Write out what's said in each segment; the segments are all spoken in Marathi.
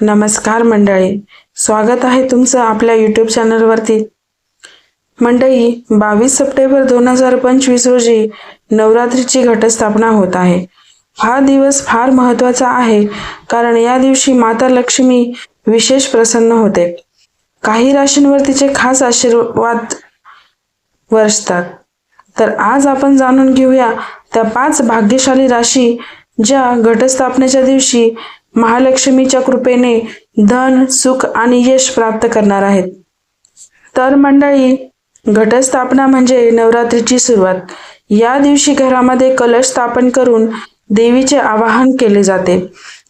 नमस्कार मंडळी. स्वागत आहे तुमचं आपल्या यूट्यूब चॅनलवरती मंडळी बावीस सप्टेंबर दोन हजार पंचवीस रोजी नवरात्रीची घटस्थापना होत आहे. हा दिवस फार महत्त्वाचा आहे कारण या दिवशी माता लक्ष्मी विशेष प्रसन्न होते. काही राशींवर तिचे खास आशीर्वाद वर्षतात. तर आज आपण जाणून घेऊया त्या पाच भाग्यशाली राशी ज्या घटस्थापनेच्या दिवशी महालक्ष्मीच्या कृपेने धन सुख आणि यश प्राप्त करणार आहेत. तर मंडळी घटस्थापना म्हणजे नवरात्रीची सुरुवात. या दिवशी घरामध्ये कलश स्थापन करून देवीचे आवाहन केले जाते.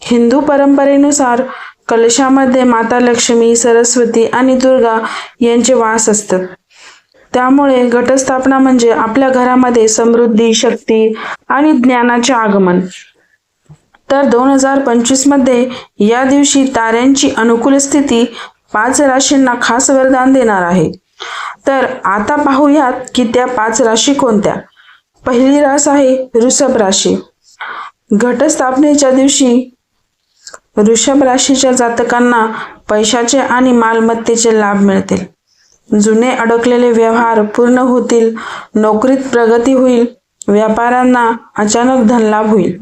हिंदू परंपरेनुसार कलशामध्ये माता लक्ष्मी सरस्वती आणि दुर्गा यांचे वास असतात. त्यामुळे घटस्थापना म्हणजे आपल्या घरामध्ये समृद्धी शक्ती आणि ज्ञानाचे आगमन. तर दोन हजार पंचवीसमध्ये या दिवशी ताऱ्यांची अनुकूल स्थिती पाच राशींना खास वरदान देणार आहे. तर आता पाहूयात की त्या पाच राशी कोणत्या? पहिली रास आहे वृषभ राशी. घटस्थापनेच्या दिवशी वृषभ राशीच्या जातकांना पैशाचे आणि मालमत्तेचे लाभ मिळतील. जुने अडकलेले व्यवहार पूर्ण होतील नोकरीत प्रगती होईल व्यापाऱ्यांना अचानक धनलाभ होईल.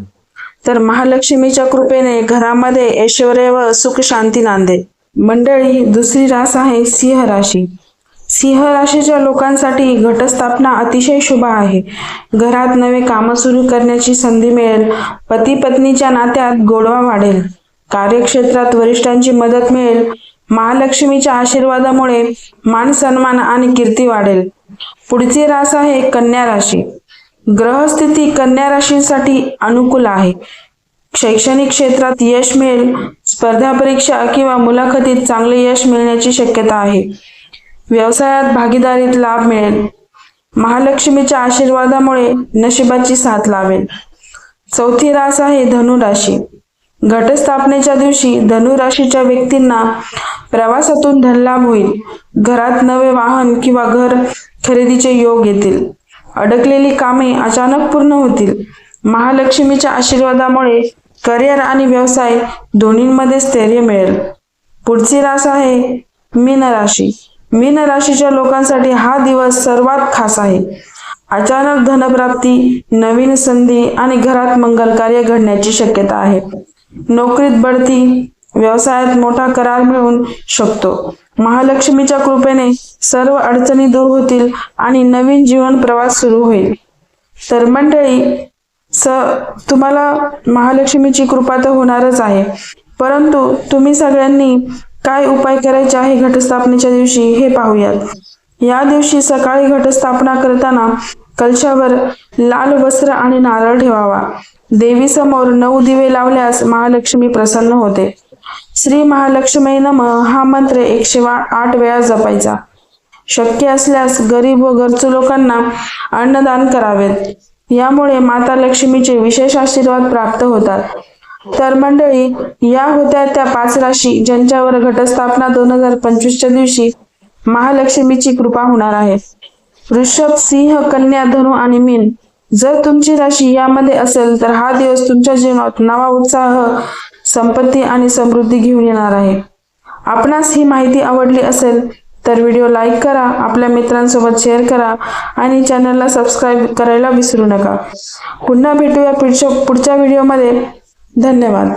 तर महालक्ष्मीच्या कृपेने घरामध्ये ऐश्वर व सुख शांती नांदे मंडळी दुसरी रास आहे सिंह राशी. सिंह राशीच्या लोकांसाठी घटस्थापना अतिशय शुभ आहे. घरात नवे काम सुरू करण्याची संधी मिळेल. पती पत्नीच्या नात्यात गोडवा वाढेल. कार्यक्षेत्रात वरिष्ठांची मदत मिळेल. महालक्ष्मीच्या आशीर्वादामुळे मान सन्मान आणि कीर्ती वाढेल. पुढची रास आहे कन्या राशी. ग्रहस्थिती कन्या राशीसाठी अनुकूल आहे. शैक्षणिक क्षेत्रात यश मिळेल. स्पर्धा परीक्षा किंवा मुलाखतीत चांगले यश मिळण्याची शक्यता आहे. व्यवसायात भागीदारीत लाभ मिळेल. महालक्ष्मीच्या आशीर्वादामुळे नशिबाची साथ लावेल. चौथी रास आहे धनुराशी घटस्थापनेच्या दिवशी धनुराशीच्या व्यक्तींना प्रवासातून धनलाभ होईल. घरात नवे वाहन किंवा घर खरेदीचे योग येतील. अडकलेली कामे अचानक पूर्ण होतील. महालक्ष्मीच्या आशीर्वादामुळे करिअर आणि व्यवसाय दोन्हींमध्ये स्थैर्य मिळेल. पुढची रास आहे मीन राशी. मीन राशीच्या लोकांसाठी हा दिवस सर्वात खास आहे. अचानक धनप्राप्ती नवीन संधी आणि घरात मंगल कार्य घडण्याची शक्यता आहे. नोकरीत बढती व्यवसायात मोठा करार मिळून शकतो. महालक्ष्मीच्या कृपेने सर्व अडचणी दूर होतील आणि नवीन जीवन प्रवास सुरू होईल. तर मंडळी स तुम्हाला महालक्ष्मीची कृपा तर होणारच आहे. परंतु तुम्ही सगळ्यांनी काय उपाय करायचे आहे घटस्थापनेच्या दिवशी हे पाहूयात. या दिवशी सकाळी घटस्थापना करताना कलशावर लाल वस्त्र आणि नारळ ठेवावा. देवीसमोर नऊ दिवे लावल्यास महालक्ष्मी प्रसन्न होते. श्री महालक्ष्मी नम. हा मंत्र एकशे आठ वेळा जपायचा. शक्य असल्यास गरीब व गरजू लोकांना अन्नदान करावेत. यामुळे माता लक्ष्मीचे विशेष आशीर्वाद प्राप्त होतात. तर मंडळी या होत्या त्या पाच राशी ज्यांच्यावर घटस्थापना दोन हजार पंचवीसच्या दिवशी महालक्ष्मीची कृपा होणार आहे. वृषभ सिंह कन्या धनु आणि मीन जर तुमची राशी यामध्ये असेल तर हा दिवस तुमच्या जीवनात नवा उत्साह संपत्ती आणि समृद्धी घेऊन येणार आहे. आपणास ही माहिती आवडली असेल तर व्हिडिओ लाईक करा आपल्या मित्रांसोबत शेअर करा आणि चॅनलला सबस्क्राईब करायला विसरू नका. पुन्हा भेटूया पुढच्या पुढच्या व्हिडिओमध्ये. धन्यवाद.